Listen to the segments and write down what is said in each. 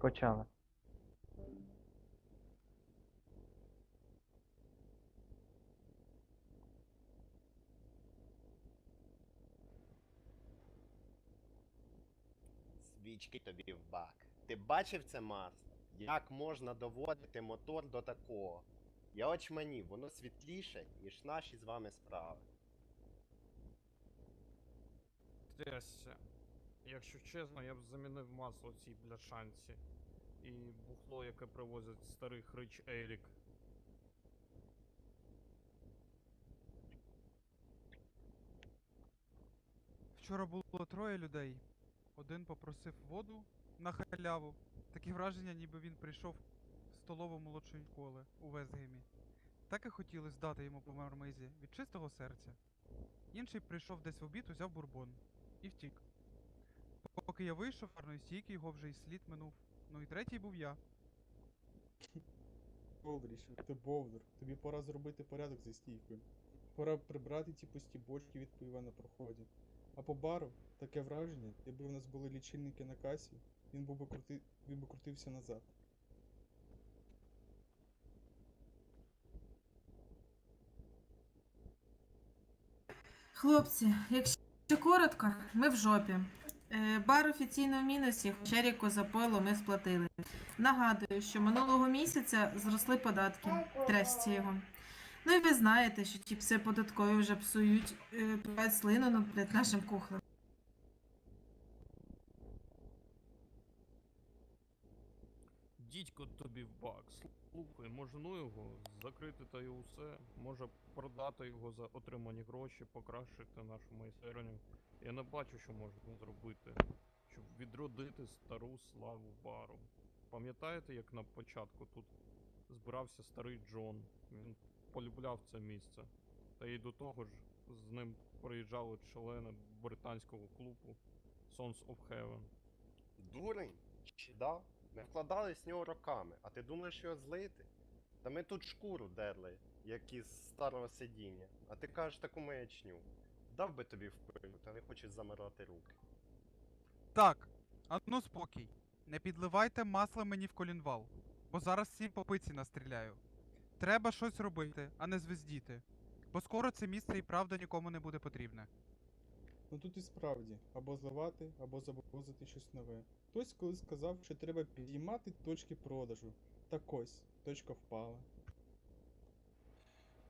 Почали. Свічки тобі в бак. Ти бачив це масло? Як можна доводити мотор до такого? Я очманів, воно світліше, ніж наші з вами справи. Трясся. Якщо чесно, я б замінив масло цій бляшанці. І бухло, яке привозить старий хрич Ерік. Вчора було троє людей. Один попросив воду на халяву. Таке враження, ніби він прийшов в столову молодшої школи у Вестгемі. Так і хотіли здати йому по мармизі від чистого серця. Інший прийшов десь в обід, узяв бурбон і втік. Поки я вийшов, парної стійки його вже й слід минув. Ну і третій був я. Болдріше, ти бовдур. Тобі пора зробити порядок зі стійкою. Пора прибрати ті пусті бочки від пива на проході. А по бару таке враження, якби в нас були лічильники на касі, він був би крути... він би крутився назад. Хлопці, якщо коротко, ми в жопі. Е, Бар офіційно в мінусі, хоча ріку за ми сплатили. Нагадую, що минулого місяця зросли податки. Трясці його. Ну і ви знаєте, що ті пси податкові вже псують е, слину над нашим кухлем. Дідько тобі в бак. Слухай, може ну його, закрити та й усе. Може продати його за отримані гроші, покращити нашу майстерню. Я не бачу, що можна зробити, щоб відродити стару славу бару. Пам'ятаєте, як на початку тут збирався старий Джон? Він полюбляв це місце. Та й до того ж з ним приїжджали члени британського клубу Sons of Heaven. Дурень? Чи да? Ми вкладались в нього роками, а ти думаєш його злити? Та ми тут шкуру дерли, як із старого сидіння, а ти кажеш таку маячню. Дав би тобі впину, та не хочеш замирати руки. Так, а ну спокій. Не підливайте масла мені в колінвал, бо зараз всім по пиці настріляю. Треба щось робити, а не звездіти. Бо скоро це місце і правда нікому не буде потрібне. Ну тут і справді, або зливати, або завозити щось нове. Хтось колись сказав, що треба підіймати точки продажу. Так ось, точка впала.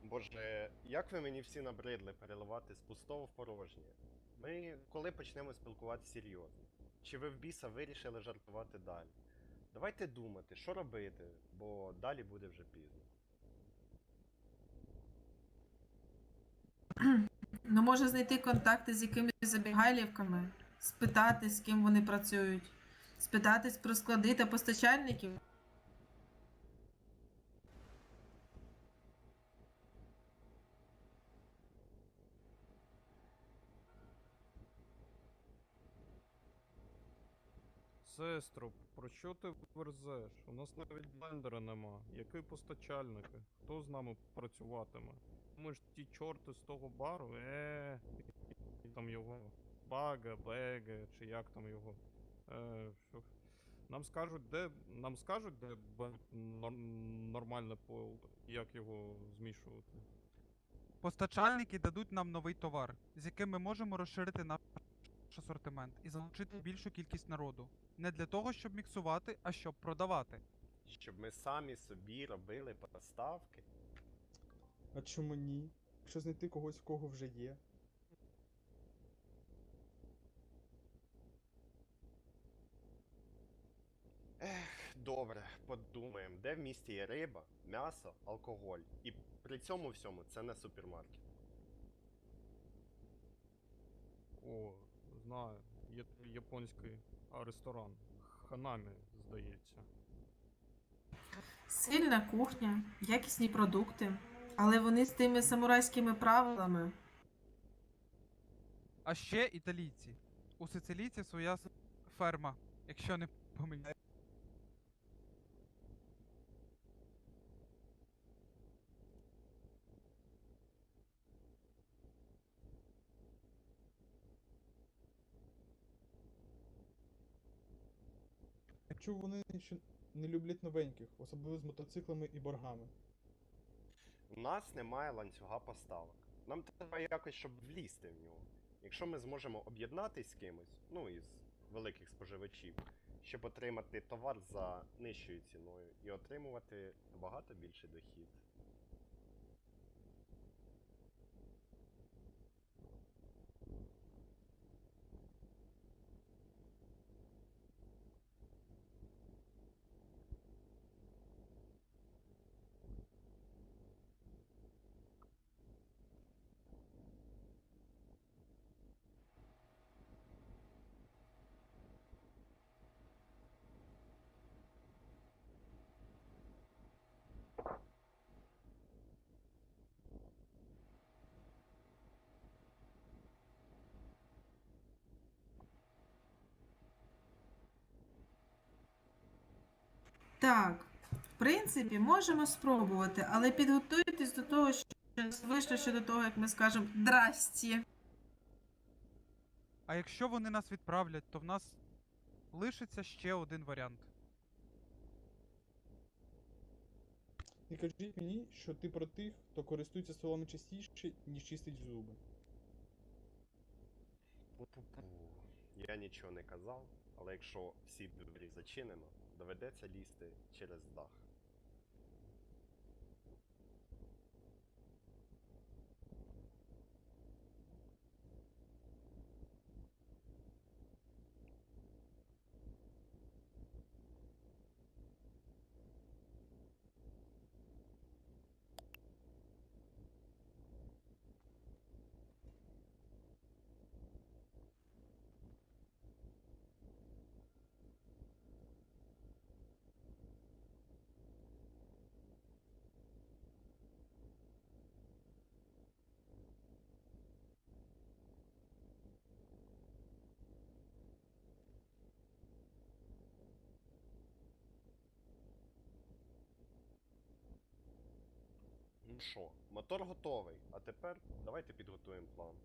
Боже, як ви мені всі набридли переливати з пустого в порожнє? Ми коли почнемо спілкуватися серйозно? Чи ви в біса вирішили жартувати далі? Давайте думати, що робити, бо далі буде вже пізно. Ну, може знайти контакти з якимись забігайлівками, спитати, з ким вони працюють, спитатись про склади та постачальників. Сестро, про що ти верзеш? У нас навіть блендера нема. Який постачальники? Хто з нами працюватиме? Ми ж ті чорти з того бару, е, там його бага, бега, чи як там його. Е? Нам скажуть, де. Нам скажуть, де нормальне пойл, як його змішувати. Постачальники дадуть нам новий товар, з яким ми можемо розширити наш асортимент і залучити більшу кількість народу. Не для того, щоб міксувати, а щоб продавати. Щоб ми самі собі робили поставки? А чому ні? Якщо знайти когось, в кого вже є. Ех, добре, подумаємо, де в місті є риба, м'ясо, алкоголь. І при цьому всьому це не супермаркет. О, такий японський ресторан. Ханамі, здається. Сильна кухня, якісні продукти, але вони з тими самурайськими правилами. А ще італійці. У сицилійців своя ферма, якщо не помиляю. Чув вони ще не люблять новеньких, особливо з мотоциклами і боргами. У нас немає ланцюга поставок. Нам треба якось, щоб влізти в нього. Якщо ми зможемо об'єднатись з кимось, ну із великих споживачів, щоб отримати товар за нижчою ціною і отримувати набагато більший дохід. Так, в принципі, можемо спробувати, але підготуйтесь до того, що вийшло ще до того, як ми скажемо здрасті. А якщо вони нас відправлять, то в нас лишиться ще один варіант. Не кажіть мені, що ти про тих, хто користується столами частіше, ніж чистить зуби. Я нічого не казав, але якщо всі двері зачинено, доведеться лізти через дах. Що, мотор готовий, а тепер давайте підготуємо план.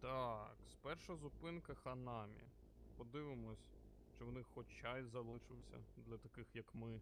Так, сперша зупинка Ханамі. Подивимось, чи в них хоч чай залишився для таких, як ми.